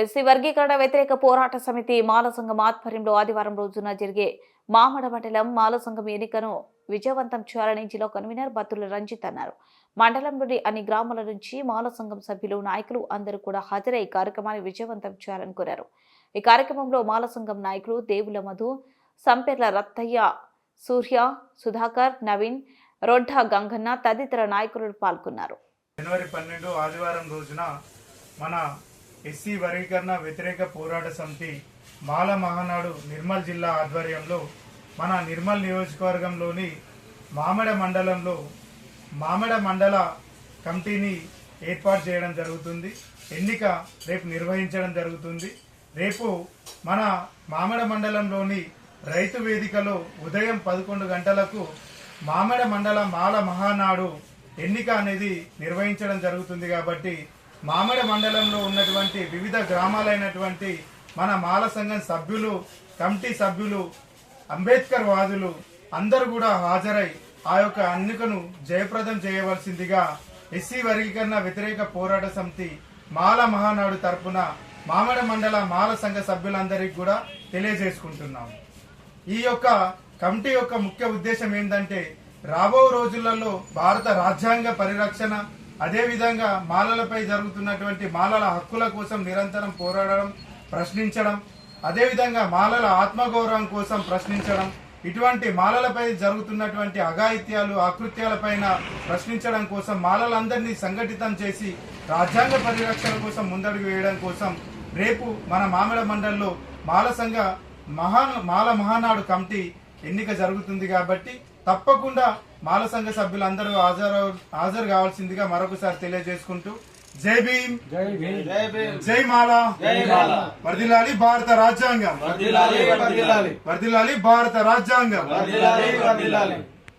SC వర్గీకరణ వ్యతిరేక పోరాట సమితి మాల సంఘం ఆధ్వర్యంలో ఆదివారం రోజున జరిగే మామడ మండలం మాల సంఘం ఎన్నికను విజయవంతం చేయాలని జిల్లా కన్వీనర్ బత్తుల రంజిత్ అన్నారు. మండలంలోని అన్ని గ్రామాల నుంచి మాల సంఘం సభ్యులు నాయకులు అందరూ కూడా హాజరై కార్యక్రమాన్ని విజయవంతం చేయాలని కోరారు. ఈ కార్యక్రమంలో మాల సంఘం నాయకులు దేవుల మధు సంపెర్ల రత్తయ్య సూర్య సుధాకర్ నవీన్ రొడ్డా గంగన్న తదితర నాయకులు పాల్గొన్నారు. జనవరి పన్నెండు ఆదివారం రోజున మన ఎస్సీ వర్గీకరణ వ్యతిరేక పోరాట సమితి మాల మహానాడు నిర్మల్ జిల్లా ఆధ్వర్యంలో మన నిర్మల్ నియోజకవర్గంలోని మామిడ మండలంలో మామిడ మండల కమిటీని ఏర్పాటు చేయడం జరుగుతుంది. ఎన్నిక రేపు నిర్వహించడం జరుగుతుంది. రేపు మన మామిడ మండలంలోని రైతు వేదికలో ఉదయం పదకొండు గంటలకు మామిడ మండల మాల మహానాడు ఎన్నిక అనేది నిర్వహించడం జరుగుతుంది కాబట్టి మామిడి మండలంలో ఉన్నటువంటి వివిధ గ్రామాలైనటువంటి మన మాల సంఘం సభ్యులు కమిటీ సభ్యులు అంబేద్కర్ వాదులు అందరూ కూడా హాజరై ఆ యొక్క ఎన్నికను జయప్రదం చేయవలసిందిగా ఎస్సీ వర్గీకరణ వ్యతిరేక పోరాట సమితి మాల మహానాడు తరపున మామిడి మండల మాల సంఘ సభ్యులందరికీ కూడా తెలియజేసుకుంటున్నాం. ఈ యొక్క కమిటీ యొక్క ముఖ్య ఉద్దేశం ఏంటంటే రాబో రోజులలో భారత రాజ్యాంగ పరిరక్షణ అదేవిధంగా మాలలపై జరుగుతున్నటువంటి మాలల హక్కుల కోసం నిరంతరం పోరాడడం ప్రశ్నించడం అదేవిధంగా మాలల ఆత్మగౌరవం కోసం ప్రశ్నించడం ఇటువంటి మాలలపై జరుగుతున్నటువంటి అఘాయిత్యాలు ఆకృత్యాలపైన ప్రశ్నించడం కోసం మాలలందరినీ సంఘటితం చేసి రాజ్యాంగ పరిరక్షణ కోసం ముందడుగు వేయడం కోసం రేపు మన మామిడ మండల్లో మాల సంఘ మహా మాల మహానాడు కమిటీ ఎన్నిక జరుగుతుంది కాబట్టి తప్పకుండా మాల సంఘ సభ్యులందరూ హాజరు హాజరు కావాల్సిందిగా మరొకసారి తెలియజేసుకుంటూ జై భీమ్. జై భీమ్. జై మాల. వర్దిలాలి భారత రాజ్యాంగం. వర్దిలాలి భారత రాజ్యాంగం.